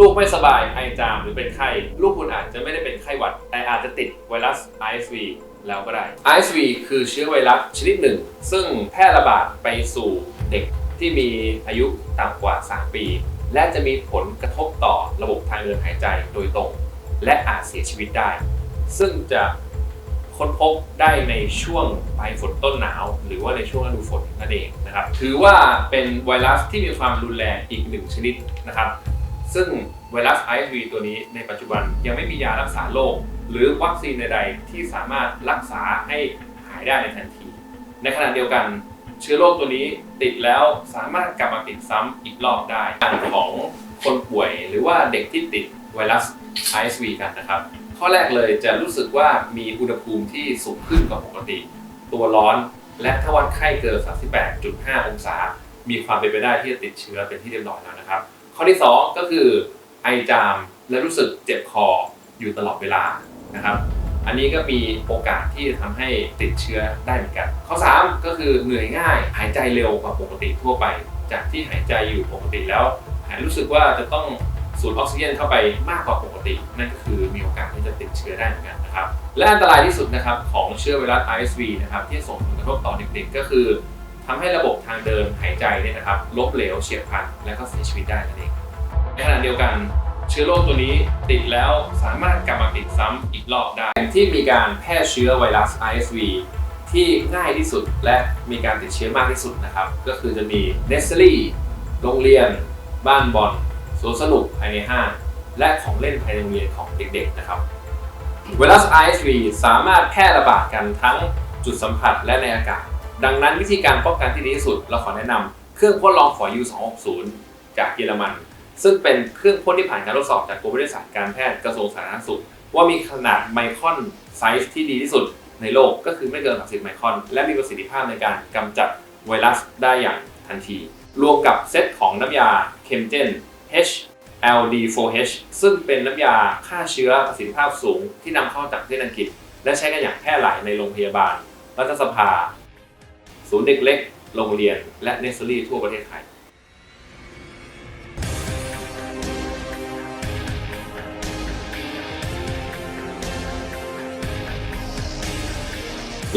ลูกไม่สบายไอจามหรือเป็นไข้ ลูกคุณอาจจะไม่ได้เป็นไข้หวัด แต่อาจจะติดไวรัส RSV แล้วก็ได้ RSV คือเชื้อไวรัสชนิดหนึ่ง ซึ่งแพร่ระบาดไปสู่เด็กที่มีอายุต่ำกว่า 3 ปี และจะมีผลกระทบต่อระบบทางเดินหายใจโดยตรง และอาจเสียชีวิตได้ ซึ่งจะค้นพบได้ในช่วงปลายฝนต้นหนาว หรือว่าในช่วงฤดูฝนนั่นเองนะครับ ถือว่าเป็นไวรัสที่มีความรุนแรงอีกหนึ่งชนิดนะครับ ซึ่งไวรัส ISV ตัวนี้ในปัจจุบันยังไม่มียารักษาโรคหรือวัคซีนใดๆ ที่สามารถรักษาให้หายได้ในทันที ในขณะเดียวกันเชื้อโรคตัวนี้ติดแล้วสามารถกลับมาติดซ้ำอีกรอบได้อันของคนป่วยหรือว่าเด็กที่ติดไวรัส ISV กันนะครับ ข้อแรกเลยจะรู้สึกว่ามีอุณหภูมิที่สูงขึ้นกว่าปกติ ตัวร้อนและถ้าวัดไข้เกิน 38.5 องศา มีความเป็นไปได้ที่จะติดเชื้อเป็นที่เรียบร้อยแล้วนะครับ ข้อที่ 2 ก็คือไอจามและรู้สึกเจ็บคออยู่ตลอดเวลานะครับ อันนี้ก็มีโอกาสที่จะทำให้ติดเชื้อได้เหมือนกัน ข้อ 3 ก็คือเหนื่อยง่าย หายใจเร็วกว่าปกติทั่วไป จากที่หายใจอยู่ปกติแล้ว หายรู้สึกว่าจะต้องสูดออกซิเจนเข้าไปมากกว่าปกติ นั่นก็คือมีโอกาสที่จะติดเชื้อได้เหมือนกันนะครับ และอันตรายที่สุดนะครับของเชื้อไวรัส RSV นะครับที่ส่งผลกระทบต่อเด็กๆก็คือ ทำให้ระบบทางเดินหายใจเนี่ยนะครับล้มเหลวเฉียบพลันและก็เสียชีวิตได้นั่นเองในขณะเดียวกันเชื้อโรคตัวนี้ติดแล้วสามารถกลับมาติดซ้ำอีกรอบได้ที่มีการแพร่เชื้อไวรัส RSV ที่ง่ายที่สุดและมีการติดเชื้อมากที่สุดนะครับ ก็คือจะมีเนสซี่โรงเรียน บ้านบอลสวนสนุกภายในห้างและของเล่นภายในโรงเรียนของเด็กๆนะครับไวรัส RSV สามารถแพร่ระบาดกันทั้งจุดสัมผัสและในอากาศ ดังนั้นวิธีการป้องกันที่ดีที่สุดเราขอแนะนำเครื่องพ่นละองฝอย U260 จากเยอรมัน ซึ่งเป็นเครื่องพ่นที่ผ่านการทดสอบจากกรมวิทยาศาสตร์การแพทย์กระทรวงสาธารณสุข ว่ามีขนาดไมครอนไซส์ที่ดีที่สุดในโลกก็คือไม่เกิน 30 ไมครอน และมีประสิทธิภาพในการกำจัดไวรัสได้อย่างทันที รวมกับเซตของน้ำยาเคมเจน HLD4H ซึ่งเป็นน้ำยาฆ่าเชื้อประสิทธิภาพสูงที่นำเข้าจากประเทศอังกฤษ และใช้กันอย่างแพร่หลายในโรงพยาบาล รัฐสภา ศูนย์เด็กเล็ก โรงเรียน และเนสเซอรี่ทั่วประเทศไทย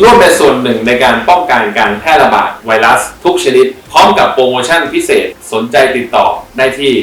ร่วมเป็นส่วนหนึ่งในการป้องกันการแพร่ระบาดไวรัสทุกชนิด พร้อมกับโปรโมชั่นพิเศษสนใจติดต่อได้ที่